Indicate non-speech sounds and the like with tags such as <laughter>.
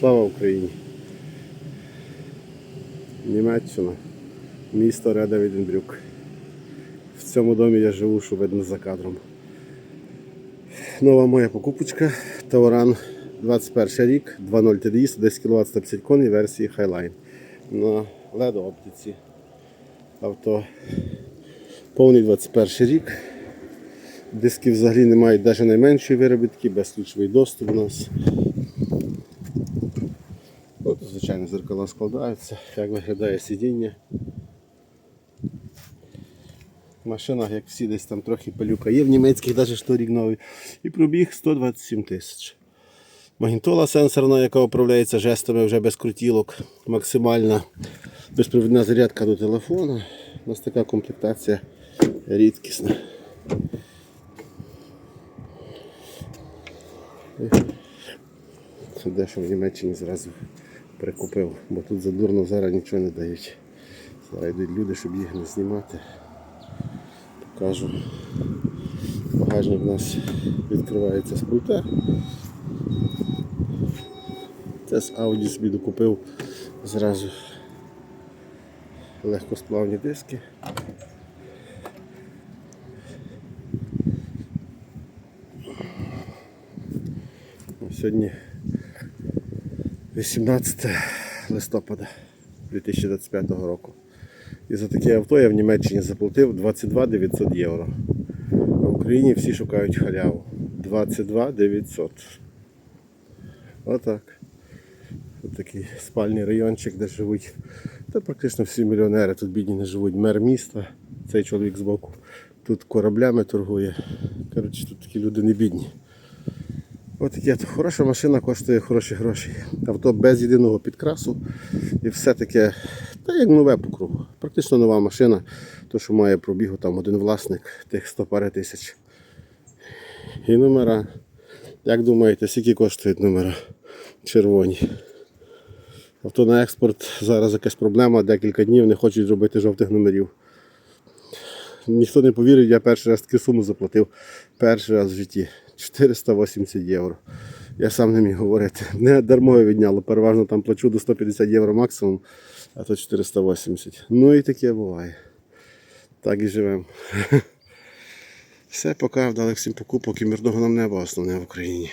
Слава Україні! Німеччина, місто Реда Віденбрюк. В цьому домі я живу, що видно за кадром. Нова моя покупочка. Тауран 21 рік, 2.0 TDI, 110 кВт 150 коней версії Highline. На LED оптиці. Авто повний 21 рік. Диски взагалі не мають навіть найменшої виробітки, безключовий доступ у нас. Звичайно, зеркала складаються, як виглядає сидіння. В машинах, як всі, десь там трохи пилюка є, в німецьких навіть шторік новий. І пробіг 127 тисяч. Магнітола сенсорна, яка управляється жестами вже без крутілок. Максимальна безпровідна зарядка до телефона. У нас така комплектація рідкісна. Дещо в Німеччині зразу прикупив, бо тут задурно зараз нічого не дають. Зараз йдуть люди, щоб їх не знімати. Покажу. Багажник у нас відкривається з пульта. Це з Audi собі докупив зразу легкосплавні диски. Сьогодні 18 листопада 2025 року. І за таке авто я в Німеччині заплатив 22 900 євро. А в Україні всі шукають халяву. 22 900. Отак. Ось такий спальний райончик, де живуть. Та практично всі мільйонери тут бідні не живуть. Мер міста, цей чоловік збоку. Тут кораблями торгує. Коротше, тут такі люди не бідні. Ось таке хороша машина коштує хороші гроші. Авто без єдиного підкрасу. І все таке, та як нове по кругу. Практично нова машина, то що має пробігу там один власник, тих 100 пари тисяч. І номера. Як думаєте, скільки коштують номера червоні? Авто на експорт зараз якась проблема, декілька днів не хочуть робити жовтих номерів. Ніхто не повірить, я перший раз таку суму заплатив. Перший раз в житті. 480 євро. Я сам не міг говорити. <laughs> Не дармо відняло. Переважно там плачу до 150 євро максимум, а то 480. Ну і таке буває. Так і живемо. <laughs> Все, пока вдалих всім покупок і мирного нам неба основне в Україні.